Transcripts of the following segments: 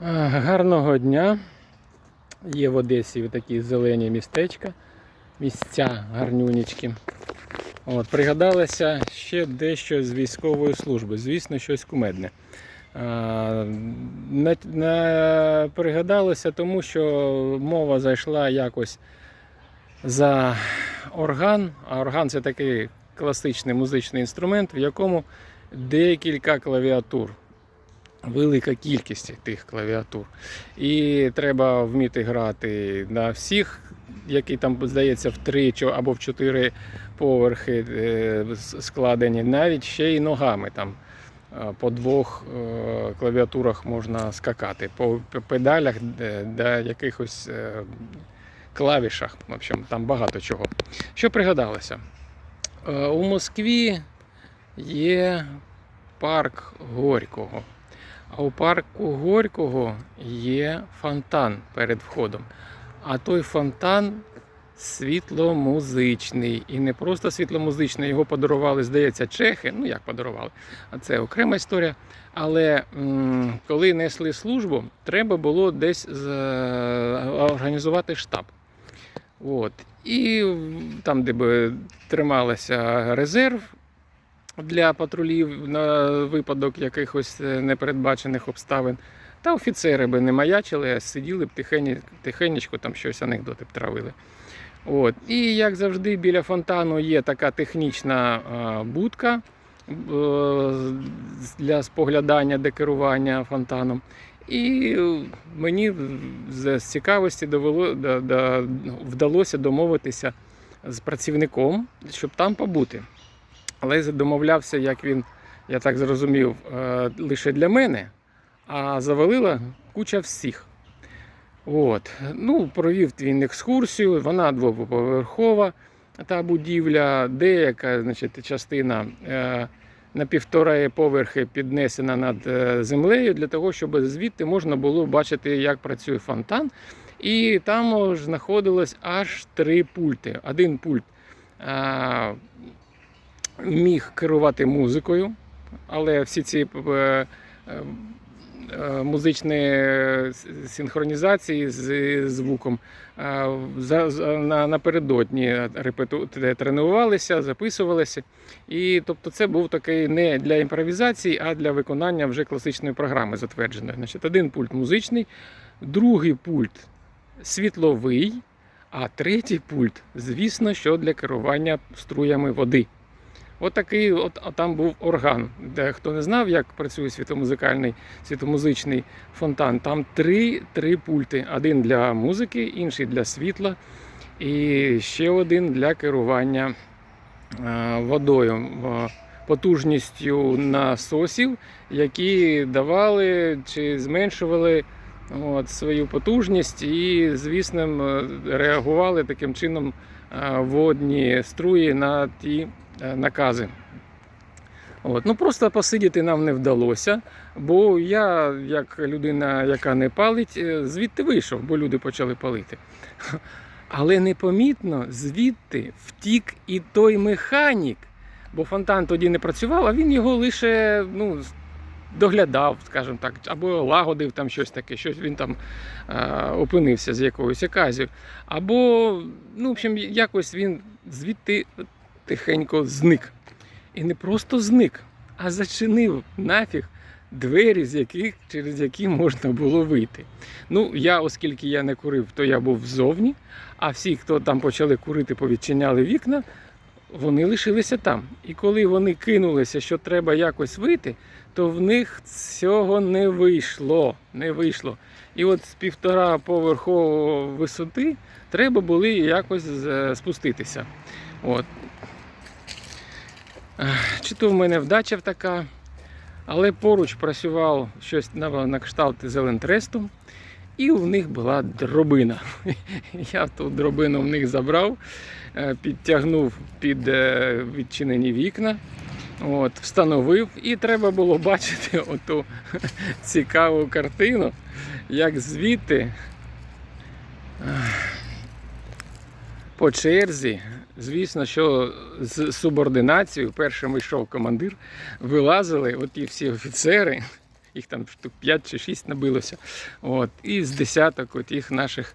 А, Гарного дня. Є в Одесі такі зелені містечка, місця гарнюнічки. От, пригадалося ще дещо з військової служби, звісно, щось кумедне. А, на, на, пригадалося тому, що мова зайшла якось за орган, а орган це такий класичний музичний інструмент, в якому декілька клавіатур велика кількість тих клавіатур. І треба вміти грати на всіх, які там, здається, в три або в чотири поверхи е, складені, навіть ще й ногами там. е, По двох е, клавіатурах можна скакати, по педалях до якихось клавішах. В общем, там багато чого. Що пригадалося? У Москві є парк Горького. А у парку Горького є фонтан перед входом. А той фонтан світломузичний. І не просто світломузичний, його подарували, здається, чехи. Ну як подарували, а це окрема історія. Але м, коли несли службу, треба було десь за- організувати штаб. От. І там, де би трималася резерв, для патрулів на випадок якихось е, непередбачених обставин. Та офіцери би не маячили, а сиділи б тихені, тихенечко, там щось анекдоти б травили. От. І як завжди, біля фонтану є така технічна будка е, для споглядання, декерування фонтаном. І е, мені з цікавості довело, да, да, вдалося домовитися з працівником, щоб там побути. Але домовлявся, як він, я так зрозумів, е, лише для мене, а завалила куча всіх. От. Ну, провів він екскурсію, вона двоповерхова, та будівля, деяка значить, частина е, на півтора поверхи піднесена над е, землею для того, щоб звідти можна було бачити, як працює фонтан. І там знаходилось аж три пульти. Один пульт міг керувати музикою, але всі ці е, е, музичні синхронізації з звуком е, напередодні тренувалися, записувалися. І тобто це був такий не для імпровізації, а для виконання вже класичної програми затвердженої. Значить, один пульт музичний, другий пульт світловий, а третій пульт, звісно, що для керування струями води. Отакий от, а там був орган. Де хто не знав, як працює світомузикальний, світомузичний фонтан, там три, три пульти: один для музики, інший для світла, і ще один для керування е, водою, е, потужністю насосів, які давали чи зменшували от, свою потужність і, звісно, реагували таким чином е, водні струї на ті е, накази. От. Ну просто посидіти нам не вдалося, бо я, як людина, яка не палить, е, звідти вийшов, бо люди почали палити. Але непомітно звідти втік і той механік, бо фонтан тоді не працював, а він його лише ну, доглядав, скажімо так, або лагодив там щось таке, щось він там е, опинився з якоюсь оказією. Або, ну, в общем, якось він звідти тихенько зник. І не просто зник, а зачинив нафіг двері, з яких, через які можна було вийти. Ну, я, оскільки я не курив, то я був ззовні, а всі, хто там почали курити, повідчиняли вікна, вони лишилися там. І коли вони кинулися, що треба якось вийти, то в них цього не вийшло. Не вийшло. І от з півтора поверхової висоти треба було якось е, спуститися. От. Чи то в мене вдача така, але поруч працював щось на кшталт зелентресту, і у них була дробина. Я ту дробину в них забрав, е, підтягнув під е, відчинені вікна, от, встановив, і треба було бачити оту цікаву картину, як звідти. По черзі, звісно, що з субординацією першим йшов командир, вилазили оті всі офіцери їх там штук 5 чи 6 набилося. От, і з десяток отих наших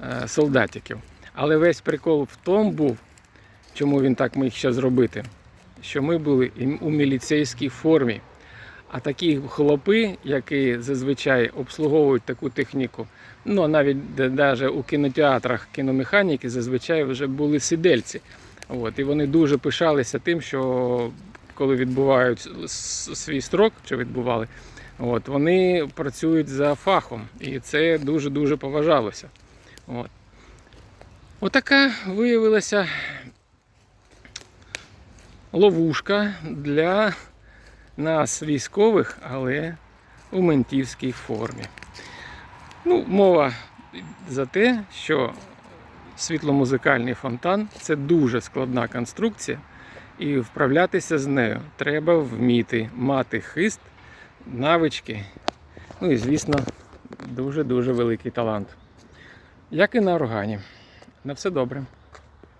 е, солдатиків. Але весь прикол в тому був, чому він так міг ще зробити, що ми були у міліцейській формі. А такі хлопи, які зазвичай обслуговують таку техніку, ну навіть навіть у кінотеатрах кіномеханіки зазвичай вже були сидельці. От, і вони дуже пишалися тим, що коли відбувають свій строк, чи відбували, от, вони працюють за фахом. І це дуже-дуже поважалося. От. Отака виявилася ловушка для нас, військових, але у ментівській формі. Ну, мова за те, що світломузикальний фонтан це дуже складна конструкція, і вправлятися з нею треба вміти мати хист, навички, ну і, звісно, дуже-дуже великий талант. Як і на органі. На все добре.